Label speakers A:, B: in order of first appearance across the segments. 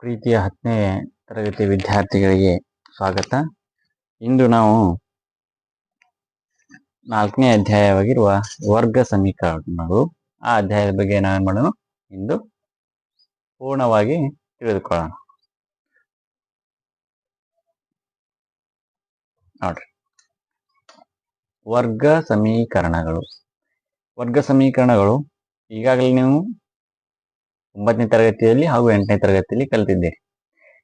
A: ಪ್ರೀತಿಯ ಹತ್ತನೇ ತರಗತಿ ವಿದ್ಯಾರ್ಥಿಗಳಿಗೆ ಸ್ವಾಗತ. ಇಂದು ನಾವು ನಾಲ್ಕನೇ ಅಧ್ಯಾಯವಾಗಿರುವ ವರ್ಗ ಸಮೀಕರಣಗಳು. ಆ ಅಧ್ಯಾಯದ ಬಗ್ಗೆ ನಾವೇನು ಮಾಡೋಣ? ಇಂದು ಪೂರ್ಣವಾಗಿ ತಿಳಿದುಕೊಳ್ಳೋಣ. ನೋಡ್ರಿ. ವರ್ಗ ಸಮೀಕರಣಗಳು. ವರ್ಗ ಸಮೀಕರಣಗಳು ಈಗಾಗಲೇ ನೀವು ಒಂಬತ್ತನೇ ತರಗತಿಯಲ್ಲಿ ಹಾಗೂ ಎಂಟನೇ ತರಗತಿಯಲ್ಲಿ ಕಲ್ತಿದ್ದೀರಿ.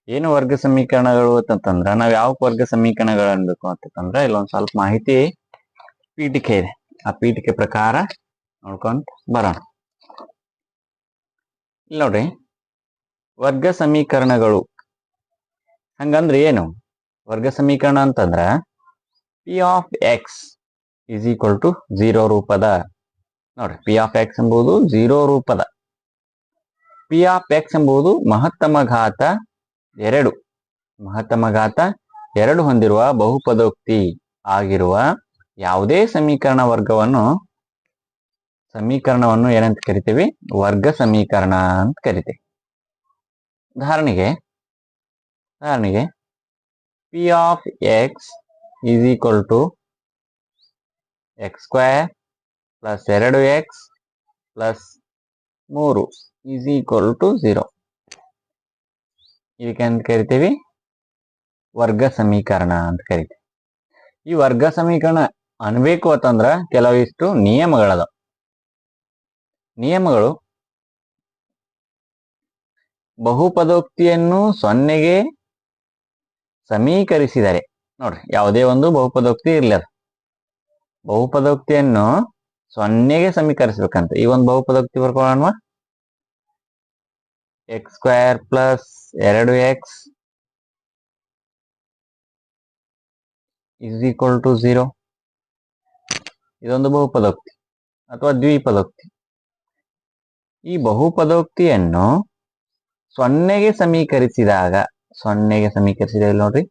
A: ಏನು ವರ್ಗ ಸಮೀಕರಣಗಳು ಅಂತಂದ್ರೆ ನಾವು ಯಾವ ವರ್ಗ ಸಮೀಕರಣಗಳು ಅನ್ಬೇಕು ಅಂತಂದ್ರೆ ಇಲ್ಲೊಂದು ಸ್ವಲ್ಪ ಮಾಹಿತಿ ಪೀಠಿಕೆ ಇದೆ. ಆ ಪೀಠಿಕೆ ಪ್ರಕಾರ ನೋಡ್ಕೊಂತ ಬರೋಣ. ಇಲ್ಲಿ ನೋಡ್ರಿ, ವರ್ಗ ಸಮೀಕರಣಗಳು. ಹಂಗಂದ್ರೆ ಏನು? ವರ್ಗ ಸಮೀಕರಣ ಅಂತಂದ್ರ P of X is equal to zero ರೂಪದ. ನೋಡ್ರಿ ಪಿ ಆಫ್ ಎಕ್ಸ್ ಎಂಬುದು ಜೀರೋ ರೂಪದ. ಪಿ ಆಫ್ ಎಕ್ಸ್ ಎಂಬುದು ಮಹತ್ತಮ ಘಾತ ಎರಡು. ಮಹತ್ತಮ ಘಾತ ಎರಡು ಹೊಂದಿರುವ ಬಹುಪದೋಕ್ತಿ ಆಗಿರುವ ಯಾವುದೇ ಸಮೀಕರಣ ವರ್ಗವನ್ನು ಸಮೀಕರಣವನ್ನು ಏನಂತ ಕರಿತೀವಿ? ವರ್ಗ ಸಮೀಕರಣ ಅಂತ ಕರಿತೀವಿ. ಉದಾಹರಣೆಗೆ ಉದಾಹರಣೆಗೆ P of X is equal to X square plus ಎರಡು ಎಕ್ಸ್ ಪ್ಲಸ್ ಮೂರು. ಈಸ್ ಈಕ್ವಲ್ ಟು ಇದಕ್ಕೆ ಅಂತ ಕರಿತೀವಿ ವರ್ಗ ಸಮೀಕರಣ ಅಂತ ಕರಿತೀವಿ. ಈ ವರ್ಗ ಸಮೀಕರಣ ಅನ್ಬೇಕು ಅಂತಂದ್ರ ಕೆಲವಿಷ್ಟು ನಿಯಮಗಳದ. ನಿಯಮಗಳು ಬಹುಪದೋಕ್ತಿಯನ್ನು ಸೊನ್ನೆಗೆ ಸಮೀಕರಿಸಿದರೆ, ನೋಡ್ರಿ, ಯಾವುದೇ ಒಂದು ಬಹುಪದೋಕ್ತಿ ಇರ್ಲಿ ಅದು. ಬಹುಪದೋಕ್ತಿಯನ್ನು ಸೊನ್ನೆಗೆ ಸಮೀಕರಿಸ್ಬೇಕಂತ. ಈ ಒಂದು ಬಹುಪದೋಕ್ತಿ ಬರ್ಕೊಳ್ಳೋಣ ಎಕ್ಸ್ ಸ್ಕ್ವೇರ್ ಪ್ಲಸ್ ಎರಡು X is equal to zero. ಇದೊಂದು ಬಹುಪದೋಕ್ತಿ ಅಥವಾ ದ್ವಿಪದೋಕ್ತಿ. ಈ ಬಹುಪದೋಕ್ತಿಯನ್ನು ಸೊನ್ನೆಗೆ ಸಮೀಕರಿಸಿದಾಗ ಸೊನ್ನೆಗೆ ಸಮೀಕರಿಸಿದಾಗ ನೋಡ್ರಿ?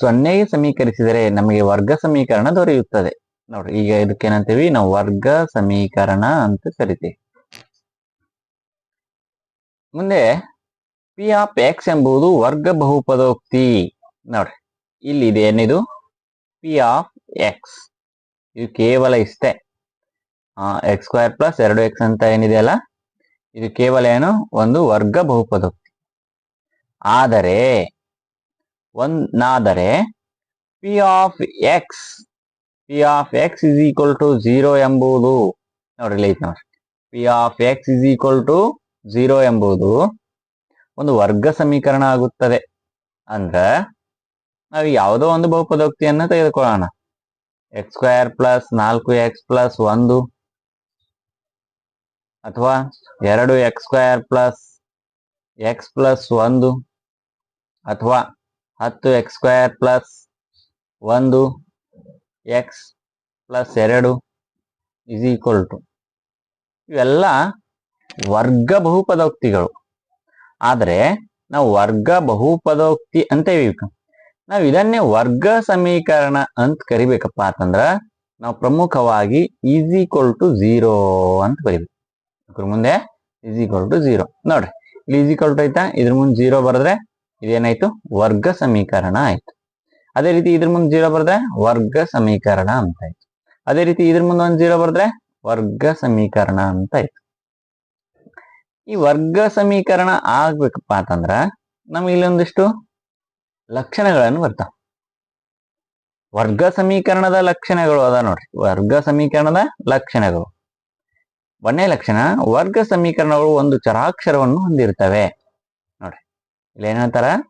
A: ಸೊನ್ನೆಗೆ ಸಮೀಕರಿಸಿದರೆ ನಮಗೆ ವರ್ಗ ಸಮೀಕರಣ ದೊರೆಯುತ್ತದೆ. ನೋಡ್ರಿ, ಈಗ ಇದಕ್ಕೇನಂತೀವಿ? ನಾವು ವರ್ಗ ಸಮೀಕರಣ ಅಂತ ಕರಿತೀವಿ. ಮುಂದೆ ಪಿ ಆಫ್ ಎಕ್ಸ್ ಎಂಬುದು ವರ್ಗ ಬಹುಪದೋಕ್ತಿ. ನೋಡ್ರಿ, ಇಲ್ಲಿ ಇದೆ ಏನಿದು? ಪಿ ಆಫ್ ಎಕ್ಸ್ ಇದು ಕೇವಲ ಇಷ್ಟೇ. ಎಕ್ಸ್ ಸ್ಕ್ವೇರ್ ಪ್ಲಸ್ ಎರಡು ಎಕ್ಸ್ ಅಂತ ಏನಿದೆಯಲ್ಲ ಇದು ಕೇವಲ ಏನು? ಒಂದು ವರ್ಗ ಬಹುಪದೋಕ್ತಿ. ಆದರೆ ಒಂದಾದರೆ P of X P of X is equal to zero ಎಂಬುದು, ನೋಡ್ರಿ ಐತೆ ನೋಡ್ರಿ. P of X is equal to zero ಎಂಬುದು ಒಂದು ವರ್ಗ ಸಮೀಕರಣ ಆಗುತ್ತದೆ. ಅಂದ್ರೆ ನಾವು ಯಾವುದೋ ಒಂದು ಬಹುಪದೋಕ್ತಿಯನ್ನು ತೆಗೆದುಕೊಳ್ಳೋಣ. ಎಕ್ಸ್ ಸ್ಕ್ವೇರ್ ಪ್ಲಸ್ ನಾಲ್ಕು ಎಕ್ಸ್ ಪ್ಲಸ್ ಒಂದು ಅಥವಾ ಎರಡು X square plus X plus ಒಂದು ಅಥವಾ ಹತ್ತು ಎಕ್ಸ್ ಸ್ಕ್ವೇರ್ ಪ್ಲಸ್ ಒಂದು ಎಕ್ಸ್ ಪ್ಲಸ್ ಎರಡು ಇಸ್ ಈಕ್ವಲ್ ಟು ಇವೆಲ್ಲ ವರ್ಗ ಬಹುಪದೋಕ್ತಿಗಳು. ಆದರೆ ನಾವು ವರ್ಗ ಬಹುಪದೋಕ್ತಿ ಅಂತೇವಿ ನಾವು ಇದನ್ನೇ ವರ್ಗ ಸಮೀಕರಣ ಅಂತ ಕರಿಬೇಕಪ್ಪ ಅಂತಂದ್ರ ನಾವು ಪ್ರಮುಖವಾಗಿ ಈಸ್ ಈಕ್ವಲ್ ಟು ಝೀರೋ ಅಂತ ಬರೀಬೇಕು. ಮುಂದೆ ಈಸ್ ಈಕ್ವಲ್ ಟು ಝೀರೋ. ನೋಡ್ರಿ, ಇಲ್ಲಿ ಈಸ್ ಈಕ್ವಲ್ ಟು ಆಯ್ತಾ ಇದ್ರ ಮುಂದೆ ಝೀರೋ ಬರೆದ್ರೆ ಇದೇನಾಯ್ತು? ವರ್ಗ ಸಮೀಕರಣ ಆಯ್ತು. ಅದೇ ರೀತಿ ಇದ್ರ ಮುಂದೆ ಝೀರೋ ಬರೆದ್ರೆ ವರ್ಗ ಸಮೀಕರಣ ಅಂತ ಆಯ್ತು ಅದೇ ರೀತಿ ಇದ್ರ ಮುಂದೆ ಒಂದು ಝೀರೋ ಬರೆದ್ರೆ ವರ್ಗ ಸಮೀಕರಣ ಅಂತ ಆಯ್ತು ಈ ವರ್ಗ ಸಮೀಕರಣ ಆಗ್ಬೇಕಪ್ಪ ಅಂತಂದ್ರ ನಮ್ಗೆ ಇಲ್ಲೊಂದಿಷ್ಟು ಲಕ್ಷಣಗಳನ್ನು ಬರ್ತಾವ. ವರ್ಗ ಸಮೀಕರಣದ ಲಕ್ಷಣಗಳು ಅದ ನೋಡ್ರಿ. ವರ್ಗ ಸಮೀಕರಣದ ಲಕ್ಷಣಗಳು. ಒಂದನೇ ಲಕ್ಷಣ, ವರ್ಗ ಸಮೀಕರಣಗಳು ಒಂದು ಚರಾಕ್ಷರವನ್ನು ಹೊಂದಿರ್ತವೆ. ನೋಡ್ರಿ. ಇಲ್ಲಿ ಏನ್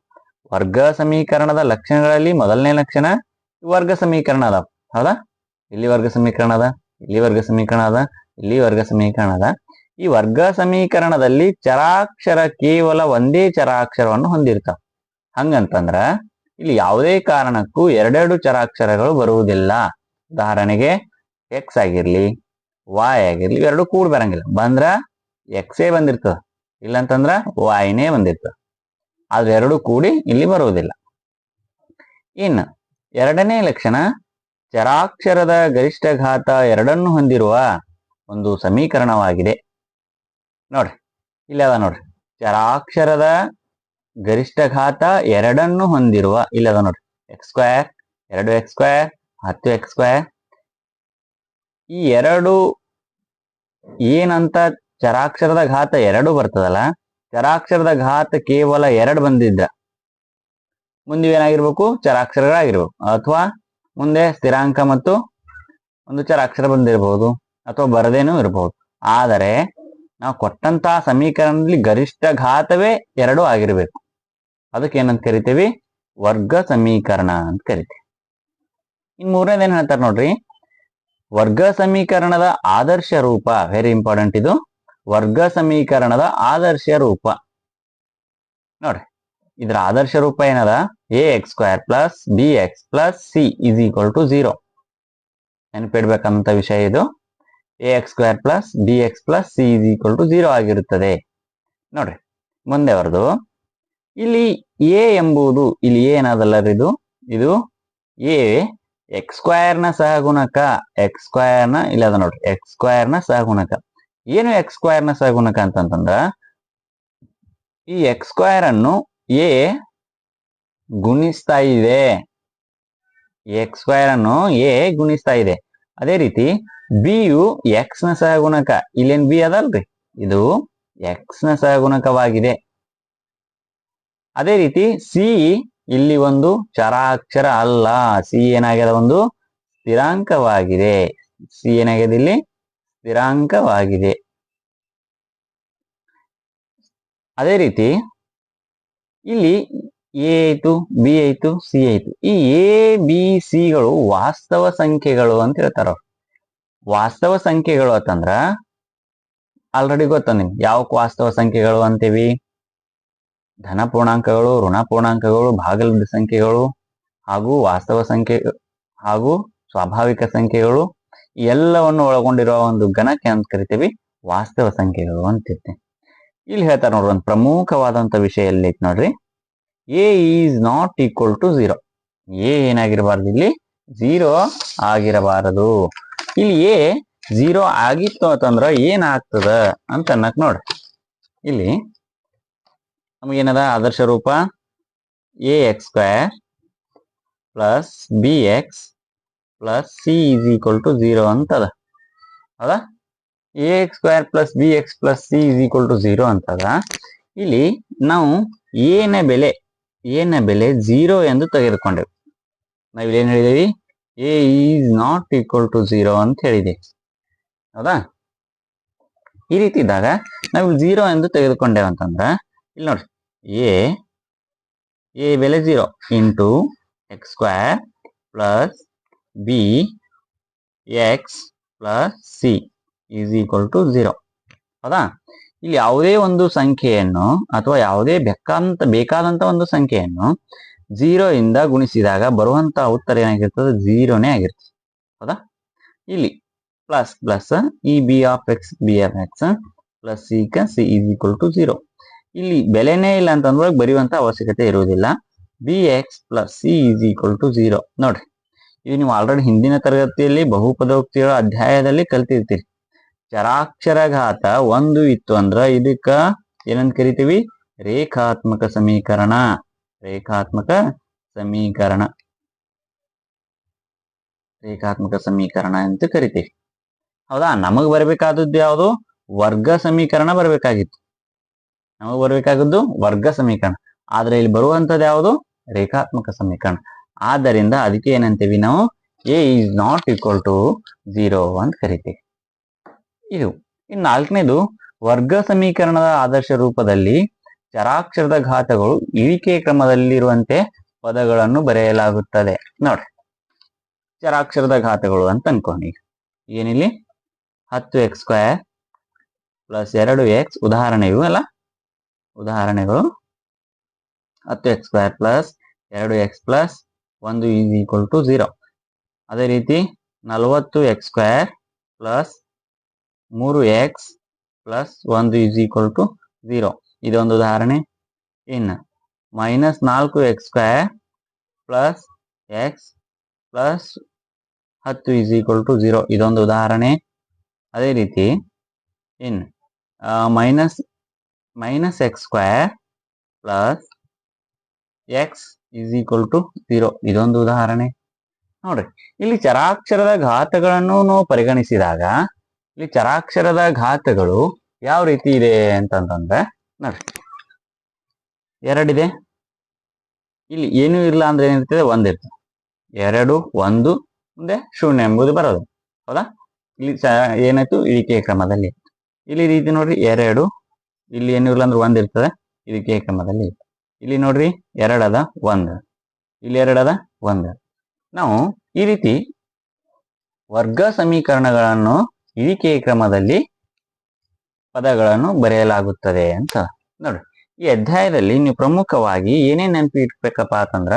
A: ವರ್ಗ ಸಮೀಕರಣದ ಲಕ್ಷಣಗಳಲ್ಲಿ ಮೊದಲನೇ ಲಕ್ಷಣ, ವರ್ಗ ಸಮೀಕರಣ ಅದ. ಹೌದಾ? ಇಲ್ಲಿ ವರ್ಗ ಸಮೀಕರಣ ಅದ, ಇಲ್ಲಿ ವರ್ಗ ಸಮೀಕರಣ ಅದ, ಇಲ್ಲಿ ವರ್ಗ ಸಮೀಕರಣ ಅದ. ಈ ವರ್ಗ ಸಮೀಕರಣದಲ್ಲಿ ಚರಾಕ್ಷರ ಕೇವಲ ಒಂದೇ ಚರಾಕ್ಷರವನ್ನು ಹೊಂದಿರ್ತಾವ. ಹಂಗಂತಂದ್ರ ಇಲ್ಲಿ ಯಾವುದೇ ಕಾರಣಕ್ಕೂ ಎರಡೆರಡು ಚರಾಕ್ಷರಗಳು ಬರುವುದಿಲ್ಲ. ಉದಾಹರಣೆಗೆ ಎಕ್ಸ್ ಆಗಿರ್ಲಿ ವಾಯ್ ಆಗಿರ್ಲಿ ಎರಡು ಕೂಡ ಬರಂಗಿಲ್ಲ. ಬಂದ್ರ ಎಕ್ಸೇ ಬಂದಿರ್ತದ. ಇಲ್ಲಂತಂದ್ರ ವಾಯ್ನೇ ಬಂದಿರ್ತದ. ಆದ್ರೆ ಎರಡು ಕೂಡಿ ಇಲ್ಲಿ ಬರುವುದಿಲ್ಲ. ಇನ್ನು ಎರಡನೇ ಲಕ್ಷಣ, ಚರಾಕ್ಷರದ ಗರಿಷ್ಠ ಘಾತ ಎರಡನ್ನು ಹೊಂದಿರುವ ಒಂದು ಸಮೀಕರಣವಾಗಿದೆ. ನೋಡ್ರಿ ಇಲ್ಲಿ ಅದ ನೋಡ್ರಿ ಚರಾಕ್ಷರದ ಗರಿಷ್ಠ ಘಾತ ಎರಡನ್ನು ಹೊಂದಿರುವ ಇಲ್ಲಿ ಅದ ನೋಡ್ರಿ ಎಕ್ಸ್ ಸ್ಕ್ವೇರ್ ಎರಡು ಎಕ್ಸ್ ಸ್ಕ್ವೇರ್ ಹತ್ತು ಎಕ್ಸ್ ಸ್ಕ್ವೇರ್ ಈ ಎರಡು ಏನಂತ ಚರಾಕ್ಷರದ ಘಾತ ಎರಡು ಬರ್ತದಲ್ಲ, ಚರಾಕ್ಷರದ ಘಾತ ಕೇವಲ ಎರಡು ಬಂದಿದ್ದ ಮುಂದೆ ಏನಾಗಿರ್ಬೇಕು? ಚರಾಕ್ಷರಗಳಾಗಿರ್ಬೇಕು. ಅಥವಾ ಮುಂದೆ ಸ್ಥಿರಾಂಕ ಮತ್ತು ಒಂದು ಚರಾಕ್ಷರ ಬಂದಿರಬಹುದು ಅಥವಾ ಬರದೇನೂ ಇರಬಹುದು ಆದರೆ ನಾವು ಕೊಟ್ಟಂತಹ ಸಮೀಕರಣದಲ್ಲಿ ಗರಿಷ್ಠ ಘಾತವೇ ಎರಡು ಆಗಿರಬೇಕು. ಅದಕ್ಕೆ ಏನಂತ ಕರಿತೀವಿ? ವರ್ಗ ಸಮೀಕರಣ ಅಂತ ಕರಿತೀವಿ. ಇನ್ ಮೂರನೇದೇನ್ ಹೇಳ್ತಾರೆ ನೋಡ್ರಿ? ವರ್ಗ ಸಮೀಕರಣದ ಆದರ್ಶ ರೂಪ ವೆರಿ ಇಂಪಾರ್ಟೆಂಟ್ ಇದು. ವರ್ಗ ಸಮೀಕರಣದ ಆದರ್ಶ ರೂಪ. ನೋಡ್ರಿ, ಇದರ ಆದರ್ಶ ರೂಪ ಏನದ? A X square plus B X plus C is equal to zero ನೆನಪಿಡ್ಬೇಕಂತ ವಿಷಯ ಇದು. A X square plus B X plus C is equal to zero ಆಗಿರುತ್ತದೆ. ನೋಡ್ರಿ, ಮುಂದೆ ಬರೆದು. ಇಲ್ಲಿ ಎ ಎಂಬುದು, ಇಲ್ಲಿ ಏನದಲ್ಲ ಇದು? ಇದು ಎ ಎಕ್ಸ್ನ ಸಹಗುಣಕ ಎಕ್ಸ್ ಸ್ಕ್ವೇರ್ನ, ಇಲ್ಲ ಅದ ನೋಡ್ರಿ ಎಕ್ಸ್ ಸ್ಕ್ವೇರ್ನ ಸಹಗುಣಕ. ಏನು ಎಕ್ಸ್ನ ಸಹಗುಣಕ ಅಂತಂತಂದ್ರ? ಈ ಎಕ್ಸ್ ಸ್ಕ್ವೇರ್ ಅನ್ನು ಎ ಗುಣಿಸ್ತಾ ಇದೆ. ಎಕ್ಸ್ ಸ್ಕ್ವೇರ್ ಅನ್ನು ಎ ಗುಣಿಸ್ತಾ ಇದೆ. ಅದೇ ರೀತಿ ಬಿ ಯು ಎಕ್ಸ್ನ ಸಹಗುಣಕ. ಇಲ್ಲೇನ್ ಬಿ ಅದಲ್ರಿ? ಇದು ಎಕ್ಸ್ನ ಸಹಗುಣಕವಾಗಿದೆ. ಅದೇ ರೀತಿ ಸಿ ಇಲ್ಲಿ ಒಂದು ಚರಾಕ್ಷರ ಅಲ್ಲ. ಸಿ ಏನಾಗ್ಯದ ಒಂದು? ಸ್ಥಿರಾಂಕವಾಗಿದೆ. ಸಿ ಏನಾಗಿದೆ ಇಲ್ಲಿ? ಸ್ಥಿರಾಂಕವಾಗಿದೆ. ಅದೇ ರೀತಿ ಇಲ್ಲಿ ಎ ಆಯ್ತು ಬಿ ಆಯ್ತು ಸಿ ಆಯ್ತು. ಈ ಎ ಬಿ ಸಿಗಳು ವಾಸ್ತವ ಸಂಖ್ಯೆಗಳು ಅಂತ ಹೇಳ್ತಾರ. ವಾಸ್ತವ ಸಂಖ್ಯೆಗಳು ಅಂತಂದ್ರ ಆಲ್ರೆಡಿ ಗೊತ್ತ ನಿಮ್ಗೆ. ಯಾವಕ್ ವಾಸ್ತವ ಸಂಖ್ಯೆಗಳು ಅಂತೀವಿ? ಧನ ಪೂರ್ಣಾಂಕಗಳು, ಋಣ ಪೂರ್ಣಾಂಕಗಳು ಭಾಗಲಬ್ಧ ಸಂಖ್ಯೆಗಳು, ಹಾಗೂ ವಾಸ್ತವ ಸಂಖ್ಯೆ, ಹಾಗೂ ಸ್ವಾಭಾವಿಕ ಸಂಖ್ಯೆಗಳು, ಎಲ್ಲವನ್ನು ಒಳಗೊಂಡಿರುವ ಒಂದು ಗಣಕ್ಕೆ ಅಂತ ಕರಿತೀವಿ ವಾಸ್ತವ ಸಂಖ್ಯೆಗಳು ಅಂತಿರ್ತೀವಿ. ಇಲ್ಲಿ ಹೇಳ್ತಾರೆ ನೋಡ್ರಿ, ಒಂದು ಪ್ರಮುಖವಾದಂತ ವಿಷಯ ಎಲ್ಲಿ ಐತಿ ನೋಡ್ರಿ? A is not equal to zero A ಏನಾಗಿರಬಾರ್ದು ಇಲ್ಲಿ? ಝೀರೋ ಆಗಿರಬಾರದು. ಇಲ್ಲಿ ಎ ಜೀರೋ ಆಗಿತ್ತು ಅಂತಂದ್ರ ಏನಾಗ್ತದ ಅಂತ ಅನ್ನಕ್ ನೋಡ್ರಿ ಇಲ್ಲಿ ನಮಗೇನದ? ಆದರ್ಶ ರೂಪ A X square plus B X plus C is equal to zero ಅಂತದ. ಹೌದಾ? A X square plus B X plus C is equal to zero ಅಂತದ. ಇಲ್ಲಿ ನಾವು ಏನ ಬೆಲೆ ಏನ ಬೆಲೆ ಝೀರೋ ಎಂದು ತೆಗೆದುಕೊಂಡೆವು. ನಾವಿಲ್ಲಿ ಏನ್ ಹೇಳಿದೇವಿ? A is not equal to zero ಅಂತ ಹೇಳಿದೆ. ಹೌದಾ? ಈ ರೀತಿ ಇದ್ದಾಗ ನಾವು ಝೀರೋ ಎಂದು ತೆಗೆದುಕೊಂಡೆವು ಅಂತಂದ್ರೆ, ಇಲ್ಲಿ ನೋಡ್ರಿ ಎ ಎ ಬೆಲೆ zero into X square plus B X plus C is equal to zero ಹೌದಾ? ಇಲ್ಲಿ ಯಾವುದೇ ಒಂದು ಸಂಖ್ಯೆಯನ್ನು ಅಥವಾ ಯಾವುದೇ ಬೇಕಾದಂತ ಬೇಕಾದಂತ ಒಂದು ಸಂಖ್ಯೆಯನ್ನು ಝೀರೋ ಇಂದ ಗುಣಿಸಿದಾಗ ಬರುವಂತ ಉತ್ತರ ಏನಾಗಿರ್ತದೆ? ಜೀರೋನೇ ಆಗಿರ್ತದೆ. ಹೌದಾ? ಇಲ್ಲಿ plus plus E B of X B F X plus ಕ C is equal to zero ಇಲ್ಲಿ ಬೆಲೆನೇ ಇಲ್ಲ ಅಂತಂದ್ರೆ ಬರೆಯುವಂತ ಅವಶ್ಯಕತೆ ಇರುವುದಿಲ್ಲ. B X plus C is equal to zero ನೋಡ್ರಿ, ಇದು ನೀವು ಆಲ್ರೆಡಿ ಹಿಂದಿನ ತರಗತಿಯಲ್ಲಿ ಬಹುಪದೋಕ್ತಿಗಳ ಅಧ್ಯಾಯದಲ್ಲಿ ಕಲ್ತಿರ್ತೀರಿ. ಚರಾಕ್ಷರಘಾತ ಒಂದು ಇತ್ತು ಅಂದ್ರ ಇದಕ್ಕ ಏನಂತ ಕರಿತೀವಿ? ರೇಖಾತ್ಮಕ ಸಮೀಕರಣ. ರೇಖಾತ್ಮಕ ಸಮೀಕರಣ. ರೇಖಾತ್ಮಕ ಸಮೀಕರಣ ಅಂತ ಕರಿತೀವಿ. ಹೌದಾ? ನಮಗ್ ಬರಬೇಕಾದದ್ದು ಯಾವುದು? ವರ್ಗ ಸಮೀಕರಣ ಬರಬೇಕಾಗಿತ್ತು. ನಮಗ್ ಬರಬೇಕಾಗದ್ದು ವರ್ಗ ಸಮೀಕರಣ. ಆದ್ರೆ ಇಲ್ಲಿ ಬರುವಂತದ್ದು ಯಾವುದು? ರೇಖಾತ್ಮಕ ಸಮೀಕರಣ. ಆದ್ದರಿಂದ ಅದಕ್ಕೆ ಏನಂತೀವಿ ನಾವು? A is not equal to zero ಅಂತ ಕರಿತೀವಿ. ಇದು. ಇನ್ನು ನಾಲ್ಕನೇದು, ವರ್ಗ ಸಮೀಕರಣದ ಆದರ್ಶ ರೂಪದಲ್ಲಿ ಚರಾಕ್ಷರದ ಘಾತಗಳು ಇಳಿಕೆ ಕ್ರಮದಲ್ಲಿರುವಂತೆ ಪದಗಳನ್ನು ಬರೆಯಲಾಗುತ್ತದೆ. ನೋಡ್ರಿ. ಚರಾಕ್ಷರದ ಘಾತಗಳು ಅಂತ ಅನ್ಕೊಂಡು ಈಗ. ಏನಿಲ್ಲಿ? ಹತ್ತು ಎಕ್ಸ್ ಸ್ಕ್ವೇರ್ ಪ್ಲಸ್ ಎರಡು ಎಕ್ಸ್ ಉದಾಹರಣೆ ಇವು ಅಲ್ಲ? ಉದಾಹರಣೆಗಳು. ಹತ್ತು ಎಕ್ಸ್ ಸ್ಕ್ವೇರ್ ಪ್ಲಸ್ ಎರಡು ಎಕ್ಸ್ ಪ್ಲಸ್ ಒಂದು ಈಸ್ ಈಕ್ವಲ್ ಟು ಝೀರೋ ಅದೇ ರೀತಿ ನಲವತ್ತು ಎಕ್ಸ್ ಸ್ಕ್ವೇರ್ ಪ್ಲಸ್ ಮೂರು ಎಕ್ಸ್ ಪ್ಲಸ್ ಒಂದು ಈಸ್ ಈಕ್ವಲ್ ಟು ಝೀರೋ ಇದೊಂದು ಉದಾಹರಣೆ. ಇನ್ ಮೈನಸ್ ನಾಲ್ಕು X square plus X plus ಹತ್ತು ಈಸ್ ಈಕ್ವಲ್ ಟು ಝೀರೋ ಇದೊಂದು ಉದಾಹರಣೆ. ಅದೇ ರೀತಿ ಇನ್ minus minus X square plus X is equal to zero ಇದೊಂದು ಉದಾಹರಣೆ. ನೋಡ್ರಿ, ಇಲ್ಲಿ ಚರಾಕ್ಷರದ ಘಾತಗಳನ್ನು ನಾವು ಪರಿಗಣಿಸಿದಾಗ, ಇಲ್ಲಿ ಚರಾಕ್ಷರದ ಘಾತಗಳು ಯಾವ ರೀತಿ ಇದೆ ಅಂತಂತಂದ್ರೆ ನೋಡ್ರಿ. ಎರಡಿದೆ. ಇಲ್ಲಿ ಏನೂ ಇಲ್ಲ ಅಂದ್ರೆ ಏನಿರ್ತದೆ? ಒಂದಿರ್ತದೆ ಎರಡು, ಒಂದು, ಮುಂದೆ ಶೂನ್ಯ ಎಂಬುದು ಬರೋದು. ಹೌದಾ? ಇಲ್ಲಿ ಏನಾಯ್ತು? ಇಳಿಕೆ ಕ್ರಮದಲ್ಲಿ. ಇಲ್ಲಿ ರೀತಿ ನೋಡ್ರಿ, ಎರಡು, ಇಲ್ಲಿ ಏನು ಇಲ್ಲ ಅಂದ್ರೆ ಒಂದ್ ಇರ್ತದೆ. ಕ್ರಮದಲ್ಲಿ. ಇಲ್ಲಿ ನೋಡ್ರಿ, ಎರಡದ ಒಂದ್. ಇಲ್ಲಿ ಎರಡದ ಒಂದ್. ನಾವು ಈ ರೀತಿ ವರ್ಗ ಸಮೀಕರಣಗಳನ್ನು ಇಳಿಕೆ ಕ್ರಮದಲ್ಲಿ ಪದಗಳನ್ನು ಬರೆಯಲಾಗುತ್ತದೆ ಅಂತ ನೋಡ್ರಿ ಈ ಅಧ್ಯಾಯದಲ್ಲಿ ನೀವು ಪ್ರಮುಖವಾಗಿ ಏನೇನ್ ನೆನಪಿ ಇಟ್ಬೇಕಪ್ಪ ಅಂತಂದ್ರ,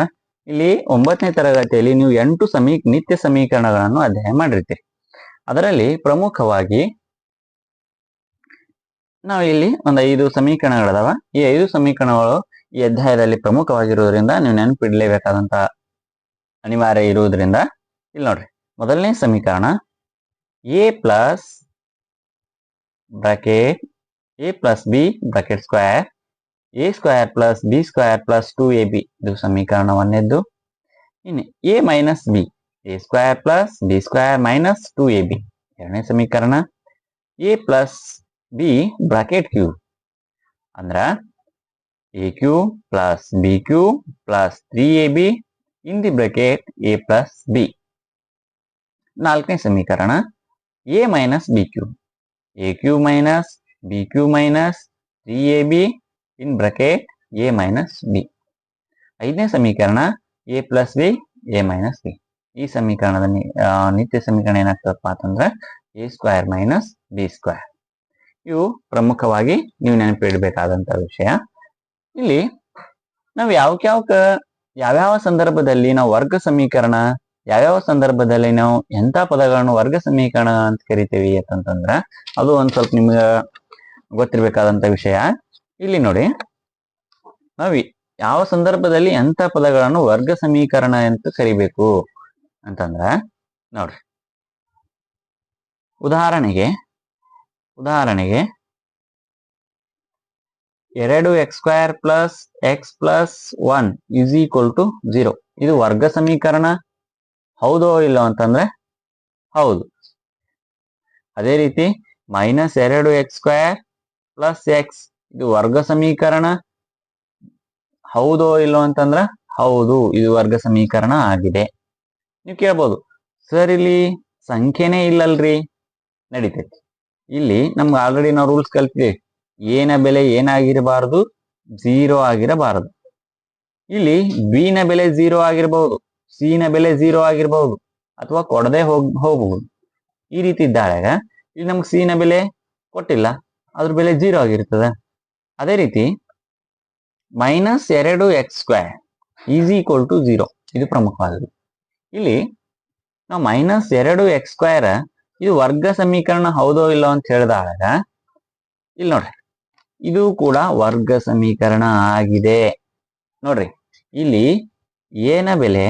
A: ಇಲ್ಲಿ ಒಂಬತ್ತನೇ ತರಗತಿಯಲ್ಲಿ ನೀವು ಎಂಟು ಸಮೀ, ನಿತ್ಯ ಸಮೀಕರಣಗಳನ್ನು ಅಧ್ಯಯನ ಮಾಡಿರ್ತೀರಿ. ಅದರಲ್ಲಿ ಪ್ರಮುಖವಾಗಿ ನಾವು ಇಲ್ಲಿ ಒಂದು ಐದು ಸಮೀಕರಣಗಳದಾವ. ಈ ಐದು ಸಮೀಕರಣಗಳು ಈ ಅಧ್ಯಾಯದಲ್ಲಿ ಪ್ರಮುಖವಾಗಿರುವುದರಿಂದ ನೀವು ನೆನಪಿಡಲೇಬೇಕಾದಂತ ಅನಿವಾರ್ಯ ಇರುವುದರಿಂದ ಇಲ್ಲಿ ನೋಡ್ರಿ. ಮೊದಲನೇ ಸಮೀಕರಣ A plus bracket A plus B bracket square. A square plus B square A B ಇದು ಸಮೀಕರಣ ಒಂದನೇದ್ದು ಇನ್ನು A minus B A square plus B square A B ಎರಡನೇ ಸಮೀಕರಣ. A plus B bracket cube ಅಂದ್ರ plus B cube plus three A B in the bracket A plus B ನಾಲ್ಕನೇ ಸಮೀಕರಣ. A minus B cube minus B cube minus three A B in bracket A minus B ಐದನೇ ಸಮೀಕರಣ A plus B A minus B ಈ ಸಮೀಕರಣದ ನಿತ್ಯ ಸಮೀಕರಣ ಏನಾಗ್ತದಪ್ಪ ಅಂತಂದ್ರೆ A square minus B square ಇವು ಪ್ರಮುಖವಾಗಿ ನೀವು ನೆನಪಿಡಬೇಕಾದಂತ ವಿಷಯ. ಇಲ್ಲಿ ನಾವು ಯಾವ್ಯಾವ ಯಾವ್ಯಾವ ಸಂದರ್ಭದಲ್ಲಿ ನಾವು ವರ್ಗ ಸಮೀಕರಣ ಯಾವ್ಯಾವ ಸಂದರ್ಭದಲ್ಲಿ ನಾವು ಎಂತ ಪದಗಳನ್ನು ವರ್ಗ ಸಮೀಕರಣ ಅಂತ ಕರಿತೀವಿ ಅಂತಂತಂದ್ರ, ಅದು ಒಂದ್ ಸ್ವಲ್ಪ ನಿಮ್ಗ ಗೊತ್ತಿರ್ಬೇಕಾದಂತ ವಿಷಯ. ಇಲ್ಲಿ ನೋಡಿ, ನಾವು ಯಾವ ಸಂದರ್ಭದಲ್ಲಿ ಎಂತ ಪದಗಳನ್ನು ವರ್ಗ ಸಮೀಕರಣ ಅಂತ ಕರಿಬೇಕು ಅಂತಂದ್ರ, ನೋಡ್ರಿ. ಉದಾಹರಣೆಗೆ ಉದಾಹರಣೆಗೆ ಎರಡು X square plus X plus one is equal to zero ಇದು ವರ್ಗ ಸಮೀಕರಣ. ಹೌದೋ ಇಲ್ಲೋ ಅಂತಂದ್ರೆ ಹೌದು. ಅದೇ ರೀತಿ ಮೈನಸ್ ಎರಡು ಎಕ್ಸ್ ಸ್ಕ್ವೇರ್ ಪ್ಲಸ್ ಎಕ್ಸ್ ಇದು ವರ್ಗ ಸಮೀಕರಣ. ಹೌದೋ ಇಲ್ಲೋ ಅಂತಂದ್ರ ಹೌದು, ಇದು ವರ್ಗ ಸಮೀಕರಣ ಆಗಿದೆ. ನೀವು ಕೇಳ್ಬೋದು. ಸರ್ ಇಲ್ಲಿ ಸಂಖ್ಯೆನೇ ಇಲ್ಲಲ್ರಿ. ನಡೀತೈತಿ. ಇಲ್ಲಿ ನಮ್ಗೆ ಆಲ್ರೆಡಿ ನಾವು ರೂಲ್ಸ್ ಕಲ್ತಿದ್ದೀವಿ ಏನ ಬೆಲೆ ಏನಾಗಿರಬಾರದು? ಝೀರೋ ಆಗಿರಬಾರದು. ಇಲ್ಲಿ ಬಿನ ಬೆಲೆ ಝೀರೋ ಆಗಿರಬಹುದು. ಸಿ ನ ಬೆಲೆ ಝೀರೋ ಆಗಿರಬಹುದು ಅಥವಾ ಕೊಡದೆ ಹೋಗ್, ಹೋಗಬಹುದು. ಈ ರೀತಿ ಇದ್ದಾಗ ಇಲ್ಲಿ ನಮ್ಗೆ ಸಿ ನ ಬೆಲೆ ಕೊಟ್ಟಿಲ್ಲ, ಅದ್ರ ಬೆಲೆ ಜೀರೋ ಆಗಿರ್ತದೆ. ಅದೇ ರೀತಿ ಮೈನಸ್ ಎರಡು X square is equal to zero ಇದು ಪ್ರಮುಖವಾದದ್ದು. ಇಲ್ಲಿ ನಾವು ಮೈನಸ್ ಎರಡು ಎಕ್ಸ್ ಸ್ಕ್ವೇರ್ ಇದು ವರ್ಗ ಸಮೀಕರಣ ಹೌದೋ ಇಲ್ಲೋ ಅಂತ ಹೇಳಿದಾಗ, ಇಲ್ಲಿ ನೋಡ್ರಿ. ಇದು ಕೂಡ ವರ್ಗ ಸಮೀಕರಣ ಆಗಿದೆ. ನೋಡ್ರಿ, ಇಲ್ಲಿ ಏನ ಬೆಲೆ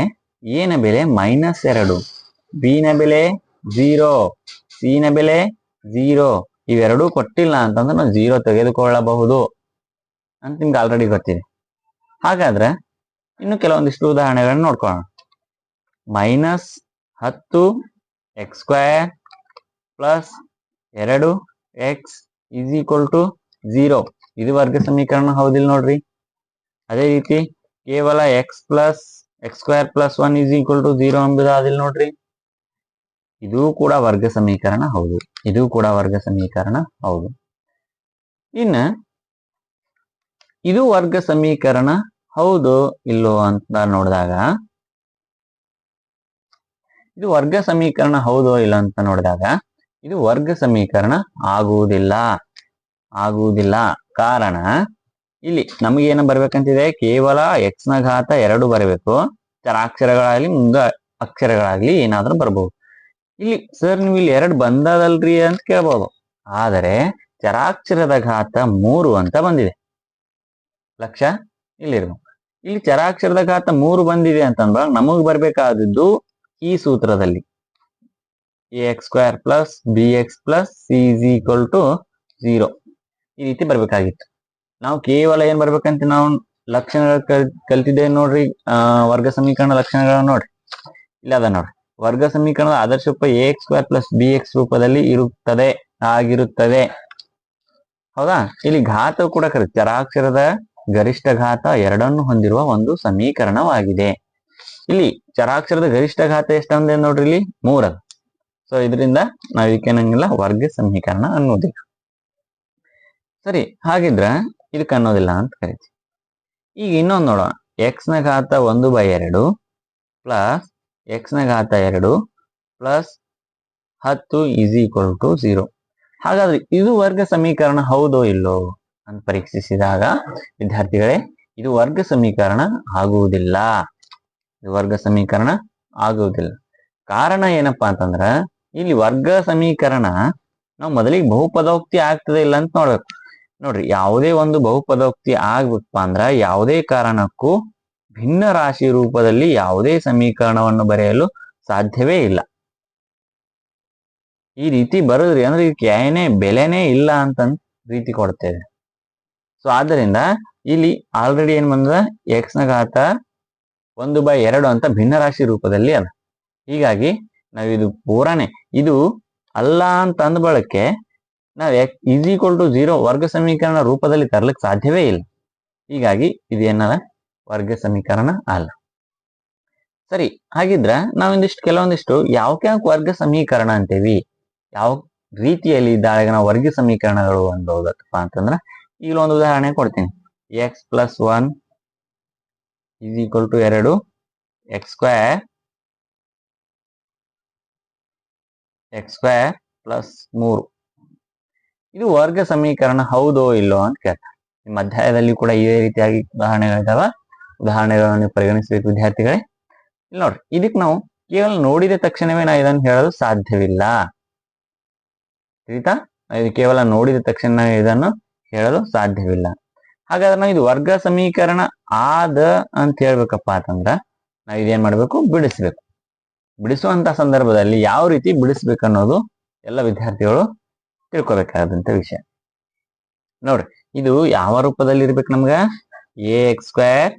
A: ಏನ ಬೆಲೆ ಮೈನಸ್ ಎರಡು. ಬಿ ನ ಬೆಲೆ ಝೀರೋ ಸಿ ನ ಬೆಲೆ ಝೀರೋ ಇವೆರಡೂ ಕೊಟ್ಟಿಲ್ಲ ಅಂತಂದ್ರೆ ನಾವು ಝೀರೋ ತೆಗೆದುಕೊಳ್ಳಬಹುದು ಅಂತ ನಿಮ್ಗೆ ಆಲ್ರೆಡಿ ಗೊತ್ತಿದೆ. ಹಾಗಾದ್ರೆ ಇನ್ನು ಕೆಲವೊಂದಿಷ್ಟು ಉದಾಹರಣೆಗಳನ್ನ ನೋಡ್ಕೊಳ್ಳೋಣ. ಮೈನಸ್ ಹತ್ತು ಎಕ್ಸ್ ಸ್ಕ್ವೇರ್ ಪ್ಲಸ್ ಎರಡು X is equal to zero ಇದು ವರ್ಗ ಸಮೀಕರಣ ಹೌದಿಲ್ಲ ನೋಡ್ರಿ. ಅದೇ ರೀತಿ ಕೇವಲ X plus X square plus one is equal to ಎಂಬುದಾದಿಲ್ಲ ನೋಡ್ರಿ. ಇದು ಕೂಡ ವರ್ಗ ಸಮೀಕರಣ ಹೌದು. ಇದು ಕೂಡ ವರ್ಗ ಸಮೀಕರಣ ಹೌದು. ಇನ್ನ ಇದು ವರ್ಗ ಸಮೀಕರಣ ಹೌದು ಇಲ್ಲೋ ಅಂತ ನೋಡಿದಾಗ, ಇದು ವರ್ಗ ಸಮೀಕರಣ ಹೌದೋ ಇಲ್ಲ ಅಂತ ನೋಡಿದಾಗ, ಇದು ವರ್ಗ ಸಮೀಕರಣ ಆಗುವುದಿಲ್ಲ. ಆಗುವುದಿಲ್ಲ. ಕಾರಣ ಇಲ್ಲಿ ನಮಗೆ ಏನ ಬರ್ಬೇಕಂತಿದೆ? ಕೇವಲ ಎಕ್ಸ್ನ ಘಾತ ಎರಡು ಬರಬೇಕು. ಅಕ್ಷರಗಳಾಗ್ಲಿ ಮುಂದ ಅಕ್ಷರಗಳಾಗ್ಲಿ ಏನಾದ್ರೂ ಬರ್ಬೋದು. ಇಲ್ಲಿ ಸರ್ ನೀವು ಇಲ್ಲಿ ಎರಡು ಬಂದದಲ್ರಿ ಅಂತ ಕೇಳ್ಬೋದು. ಆದರೆ ಚರಾಕ್ಷರದ ಘಾತ ಮೂರು ಅಂತ ಬಂದಿದೆ. ಲಕ್ಷ ಇಲ್ಲಿರ್ಬೇಕು. ಇಲ್ಲಿ ಚರಾಕ್ಷರದ ಘಾತ ಮೂರು ಬಂದಿದೆ ಅಂತಂದ್ರೆ ನಮಗ್ ಬರ್ಬೇಕಾದದ್ದು ಈ ಸೂತ್ರದಲ್ಲಿ. A X square plus B X plus C ಈ ರೀತಿ ಬರ್ಬೇಕಾಗಿತ್ತು. ನಾವು ಕೇವಲ ಏನ್ ಬರ್ಬೇಕಂತ ನಾವು ಲಕ್ಷಣಗಳು ಕಲ್, ಕಲ್ತಿದ್ದೇವೆ ನೋಡ್ರಿ ವರ್ಗ ಸಮೀಕರಣ ಲಕ್ಷಣಗಳನ್ನ ನೋಡ್ರಿ. ಇಲ್ಲ ಅದ ನೋಡ್ರಿ. ವರ್ಗ ಸಮೀಕರಣದ ಆದರ್ಶ ರೂಪ A X square plus B X ರೂಪದಲ್ಲಿ ಇರುತ್ತದೆ, ಆಗಿರುತ್ತದೆ. ಹೌದಾ? ಇಲ್ಲಿ ಘಾತ ಕೂಡ ಕರೆ ಚರಾಕ್ಷರದ ಗರಿಷ್ಠ ಘಾತ ಎರಡನ್ನು ಹೊಂದಿರುವ ಒಂದು ಸಮೀಕರಣವಾಗಿದೆ. ಇಲ್ಲಿ ಚರಾಕ್ಷರದ ಗರಿಷ್ಠ ಘಾತ ಎಷ್ಟಂದೆ ನೋಡ್ರಿ ಇಲ್ಲಿ? ಮೂರ ಸೊ ಇದರಿಂದ ನಾವ್ ಇದಕ್ಕೇನಂಗಿಲ್ಲ, ವರ್ಗ ಸಮೀಕರಣ ಅನ್ನೋದಿಲ್ಲ. ಸರಿ, ಹಾಗಿದ್ರ ಇದಕ್ಕೆ ಅನ್ನೋದಿಲ್ಲ ಅಂತ ಕರಿತೀವಿ. ಈಗ ಇನ್ನೊಂದು ನೋಡೋಣ. ಎಕ್ಸ್ನ ಘಾತ ಒಂದು ಬೈ ಎರಡು ಪ್ಲಸ್ ಎಕ್ಸ್ನ ಘಾತ ಎರಡು ಪ್ಲಸ್ ಹತ್ತು ಈಸ್ ಈಕ್ವಲ್ ಟು ಝೀರೋ ಹಾಗಾದ್ರೆ ಇದು ವರ್ಗ ಸಮೀಕರಣ ಹೌದೋ ಇಲ್ಲೋ ಅಂತ ಪರೀಕ್ಷಿಸಿದಾಗ, ವಿದ್ಯಾರ್ಥಿಗಳೇ, ಇದು ವರ್ಗ ಸಮೀಕರಣ ಆಗುವುದಿಲ್ಲ. ಇದು ವರ್ಗ ಸಮೀಕರಣ ಆಗುವುದಿಲ್ಲ. ಕಾರಣ ಏನಪ್ಪಾ ಅಂತಂದ್ರ, ಇಲ್ಲಿ ವರ್ಗ ಸಮೀಕರಣ ನಾವು ಮೊದಲಿಗೆ ಬಹುಪದೋಕ್ತಿ ಆಗ್ತದೆ ಇಲ್ಲ ಅಂತ ನೋಡ್ಬೇಕು. ನೋಡ್ರಿ, ಯಾವುದೇ ಒಂದು ಬಹುಪದೋಕ್ತಿ ಆಗ್ಬೇಕಪ್ಪ ಅಂದ್ರ ಯಾವುದೇ ಕಾರಣಕ್ಕೂ ಭಿನ್ನ ರಾಶಿ ರೂಪದಲ್ಲಿ ಯಾವುದೇ ಸಮೀಕರಣವನ್ನು ಬರೆಯಲು ಸಾಧ್ಯವೇ ಇಲ್ಲ. ಈ ರೀತಿ ಬರೋದ್ರಿ ಅಂದ್ರೆ ಇದಕ್ಕೆ ಏನೇ ಬೆಲೆನೇ ಇಲ್ಲ ಅಂತ ರೀತಿ ಕೊಡ್ತೇವೆ. ಸೊ ಆದ್ದರಿಂದ ಇಲ್ಲಿ ಆಲ್ರೆಡಿ ಏನ್ ಬಂದ ಎಕ್ಸ್ನ ಘಾತ ಒಂದು ಬೈ ಎರಡು ಅಂತ ಭಿನ್ನರಾಶಿ ರೂಪದಲ್ಲಿ ಅದ. ಹೀಗಾಗಿ ನಾವಿದು ಪೂರಾನೇ. ಇದು ಅಲ್ಲ ಅಂತ ಅಂದ ಬಳಕೆ ನಾವ್ ಈಸ್ ಈಕ್ವಲ್ ಟು ಜೀರೋ ವರ್ಗ ಸಮೀಕರಣ ರೂಪದಲ್ಲಿ ತರ್ಲಿಕ್ಕೆ ಸಾಧ್ಯವೇ ಇಲ್ಲ. ಹೀಗಾಗಿ ಇದೇನಲ್ಲ ವರ್ಗ ಸಮೀಕರಣ ಅಲ್ಲ. ಸರಿ, ಹಾಗಿದ್ರ ನಾವಿಂದಿಷ್ಟು ಕೆಲವೊಂದಿಷ್ಟು ಯಾವಕ್ಕೆ ವರ್ಗ ಸಮೀಕರಣ ಅಂತೇವಿ? ಯಾವ ರೀತಿಯಲ್ಲಿ ಇದ್ದಾಗ ನಾವು ವರ್ಗ ಸಮೀಕರಣಗಳು ಅನ್ಬಹುದಪ್ಪ ಅಂತಂದ್ರ ಈಗಲೂ ಒಂದು ಉದಾಹರಣೆ ಕೊಡ್ತೀನಿ. X plus one is equal to ಎರಡು X square X square plus ಮೂರು. ಇದು ವರ್ಗ ಸಮೀಕರಣ ಹೌದೋ ಇಲ್ಲೋ ಅಂತ ಕೇಳ್ತಾರೆ. ನಿಮ್ಮ ಅಧ್ಯಾಯದಲ್ಲಿ ಕೂಡ ಇದೇ ರೀತಿಯಾಗಿ ಉದಾಹರಣೆಗಳಿದಾವ ಉದಾಹರಣೆಗಳನ್ನು ನೀವು ಪರಿಗಣಿಸಬೇಕು, ವಿದ್ಯಾರ್ಥಿಗಳೇ. ಇಲ್ಲಿ ನೋಡ್ರಿ, ಇದಕ್ಕೆ ನಾವು ಕೇವಲ ನೋಡಿದ ತಕ್ಷಣವೇ ನಾ ಇದನ್ನು ಹೇಳಲು ಸಾಧ್ಯವಿಲ್ಲ. ತಿಳಿತಾ? ಇದು ಕೇವಲ ನೋಡಿದ ತಕ್ಷಣ ಇದನ್ನು ಹೇಳಲು ಸಾಧ್ಯವಿಲ್ಲ. ಹಾಗಾದ್ರೆ ನಾವು ಇದು ವರ್ಗ ಸಮೀಕರಣ ಆದ ಅಂತ ಹೇಳ್ಬೇಕಪ್ಪ ಅಂತಂದ್ರ, ನಾವು ಇದೇನ್ ಮಾಡ್ಬೇಕು? ಬಿಡಿಸ್ಬೇಕು. ಬಿಡಿಸುವಂತ ಸಂದರ್ಭದಲ್ಲಿ ಯಾವ ರೀತಿ ಬಿಡಿಸ್ಬೇಕು ಅನ್ನೋದು ಎಲ್ಲ ವಿದ್ಯಾರ್ಥಿಗಳು ತಿಳ್ಕೊಬೇಕಾದಂತ ವಿಷಯ. ನೋಡ್ರಿ, ಇದು ಯಾವ ರೂಪದಲ್ಲಿ ಇರ್ಬೇಕು ನಮ್ಗ? A X square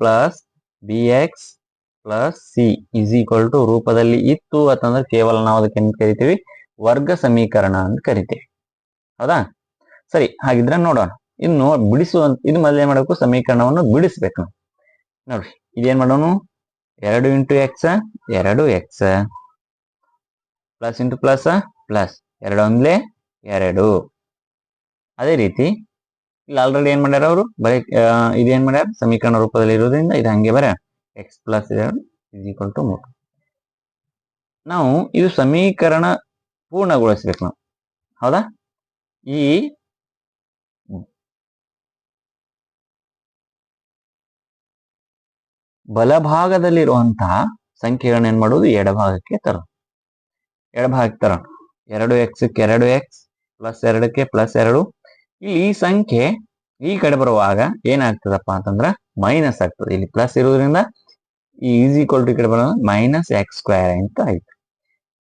A: plus B X plus C is equal to ರೂಪದಲ್ಲಿ ಇತ್ತು ಅಂತಂದ್ರೆ ಕೇವಲ ನಾವು ಅದಕ್ಕೆ ಏನ್ ಕರಿತೀವಿ? ವರ್ಗ ಸಮೀಕರಣ ಅಂತ ಕರಿತೀವಿ. ಹೌದಾ? ಸರಿ, ಹಾಗಿದ್ರೆ ನೋಡೋಣ. ಇನ್ನು ಬಿಡಿಸುವಂತ, ಇದು ಮೊದಲೇ ಮಾಡಬೇಕು, ಸಮೀಕರಣವನ್ನು ಬಿಡಿಸ್ಬೇಕು ನಾವು. ನೋಡ್ರಿ, ಇದೇನ್ ಮಾಡೋಣ ಎರಡು ಇಂಟು ಎಕ್ಸ್ ಎರಡು X plus into plus plus. ಎರಡು ಒಂದ್ಲೆ ಎರಡು. ಅದೇ ರೀತಿ, ಇಲ್ಲಿ ಆಲ್ರೆಡಿ ಏನ್ ಮಾಡ್ಯಾರ ಅವರು? ಬರೀ ಇದು ಇದೇನ್ ಮಾಡ್ಯಾರ? ಸಮೀಕರಣ ರೂಪದಲ್ಲಿ ಇರೋದ್ರಿಂದ ಇದು ಹಂಗೆ ಬರ. ಎಕ್ಸ್ ಪ್ಲಸ್ ಇಸ್ ಟು ನಾವು ಇದು ಸಮೀಕರಣ ಪೂರ್ಣಗೊಳಿಸ್ಬೇಕು ನಾವು. ಹೌದಾ? ಈ, ಬಲಭಾಗದಲ್ಲಿರುವಂತಹ ಸಂಖ್ಯೆಗಳನ್ನ ಏನ್ ಮಾಡೋದು ಎಡಭಾಗಕ್ಕೆ ತರೋಣ ಎಡಭಾಗಕ್ಕೆ ತರೋಣ. ಎರಡು ಎಕ್ಸ್ಗೆ ಎರಡು ಎಕ್ಸ್ ಪ್ಲಸ್ ಎರಡಕ್ಕೆ ಪ್ಲಸ್ ಎರಡು. ಇಲ್ಲಿ ಈ ಸಂಖ್ಯೆ ಈ ಕಡೆ ಬರುವಾಗ ಏನಾಗ್ತದಪ್ಪ ಅಂತಂದ್ರೆ ಮೈನಸ್ ಆಗ್ತದೆ. ಇಲ್ಲಿ ಪ್ಲಸ್ ಇರೋದ್ರಿಂದ ಈ ಈಸ್ ಈಕ್ವಲ್ ಟು ಈ ಕಡೆ ಬರೋದು ಮೈನಸ್ ಎಕ್ಸ್ ಸ್ಕ್ವೇರ್ ಅಂತ ಆಯ್ತು.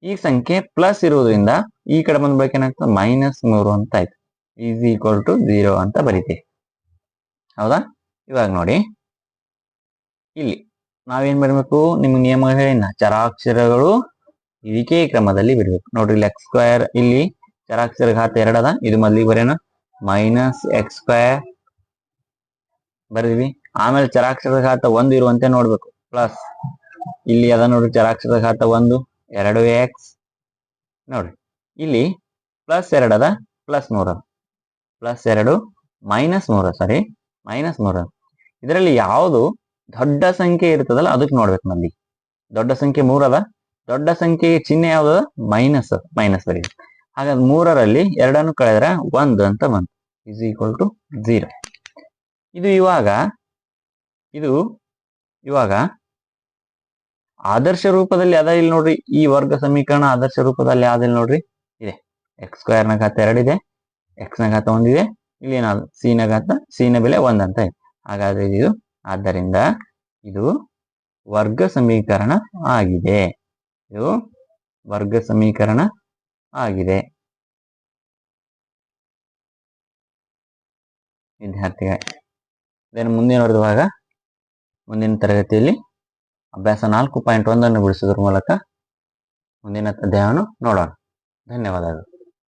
A: ಈ ಸಂಖ್ಯೆ ಪ್ಲಸ್ ಇರೋದ್ರಿಂದ ಈ ಕಡೆ ಬಂದ್ಬೇಕು ಏನಾಗ್ತದೆ? ಮೈನಸ್ ಮೂರು ಅಂತ ಆಯ್ತು. ಈಸ್ ಈಕ್ವಲ್ ಟು ಜೀರೋ ಅಂತ ಬರಿತೀವಿ. ಹೌದಾ? ಇವಾಗ ನೋಡಿ. ಇಲ್ಲಿ ನಾವೇನ್ ಬರಬೇಕು ನಿಮ್ಗೆ ನಿಯಮ ಹೇಳಿನ ಚರಾಕ್ಷರಗಳು ಇದಿಕೆ ಕ್ರಮದಲ್ಲಿ ಬಿಡಬೇಕು. ನೋಡ್ರಿ, ಇಲ್ಲಿ ಎಕ್ಸ್ ಸ್ಕ್ವೇರ್ ಇಲ್ಲಿ ಚರಾಕ್ಷರ ಘಾತ ಎರಡದ ಇದು ಮೊದಲಿಗೆ ಬರೆಯೋಣ. ಮೈನಸ್ ಎಕ್ಸ್ ಸ್ಕ್ವೇರ್ ಬರೀವಿ ಆಮೇಲೆ ಚರಾಕ್ಷರ ಘಾತ ಒಂದು ಇರುವಂತೆ ನೋಡ್ಬೇಕು. ಪ್ಲಸ್ ಇಲ್ಲಿ ಅದ ನೋಡ್ರಿ ಚರಾಕ್ಷರ ಘಾತ ಒಂದು, ಎರಡು ಎಕ್ಸ್ ನೋಡ್ರಿ, ಇಲ್ಲಿ ಪ್ಲಸ್ ಎರಡದ ಪ್ಲಸ್ ಮೂರ ಪ್ಲಸ್ ಎರಡು ಮೈನಸ್ ಮೂರ ಸಾರಿ ಮೈನಸ್ ಮೂರ ಇದರಲ್ಲಿ ಯಾವುದು ದೊಡ್ಡ ಸಂಖ್ಯೆ ಇರ್ತದಲ್ಲ, ಅದಕ್ಕೆ ನೋಡ್ಬೇಕು ಮಂದಿ ದೊಡ್ಡ ಸಂಖ್ಯೆ ಮೂರದ ದೊಡ್ಡ ಸಂಖ್ಯೆಗೆ ಚಿಹ್ನೆ ಯಾವ್ದು? ಮೈನಸ್ ಮೈನಸ್ ಬರೀ ಹಾಗಾದ್ರೆ ಮೂರರಲ್ಲಿ ಎರಡನ್ನು ಕಳೆದ್ರೆ ಒಂದು ಅಂತ ಬಂತು. ಇಸ್ ಈಕ್ವಲ್ ಟು ಝೀರೋ ಇದು ಇವಾಗ ಇದು ಇವಾಗ ಆದರ್ಶ ರೂಪದಲ್ಲಿ ಅದ ಇಲ್ಲಿ ನೋಡ್ರಿ. ಈ ವರ್ಗ ಸಮೀಕರಣ ಆದರ್ಶ ರೂಪದಲ್ಲಿ ಯಾವ್ದಿಲ್ಲ ನೋಡ್ರಿ. ಇದೆ. ಎಕ್ಸ್ನ ಘಾತ ಎರಡಿದೆ ಎಕ್ಸ್ನ ಘಾತ ಒಂದಿದೆ ಇಲ್ಲಿ ಏನಾದ್ರು? ಸಿ ನ ಘಾತ ಸಿ ನ ಬೆಲೆ ಒಂದ್ ಅಂತ ಇದೆ. ಹಾಗಾದ್ರೆ ಇದು, ಆದ್ದರಿಂದ ಇದು ವರ್ಗ ಸಮೀಕರಣ ಆಗಿದೆ. ಇದು ವರ್ಗ ಸಮೀಕರಣ ಆಗಿದೆ. ವಿದ್ಯಾರ್ಥಿಗಳೇ, ಇದನ್ನು ಭಾಗ ಮುಂದಿನ ತರಗತಿಯಲ್ಲಿ ಅಭ್ಯಾಸ ನಾಲ್ಕು ಪಾಯಿಂಟ್ ಒಂದನ್ನು ಬಿಡಿಸೋದ್ರ ಮೂಲಕ ಮುಂದಿನ ಅಧ್ಯಾಯವನ್ನು ನೋಡೋಣ. ಧನ್ಯವಾದಗಳು.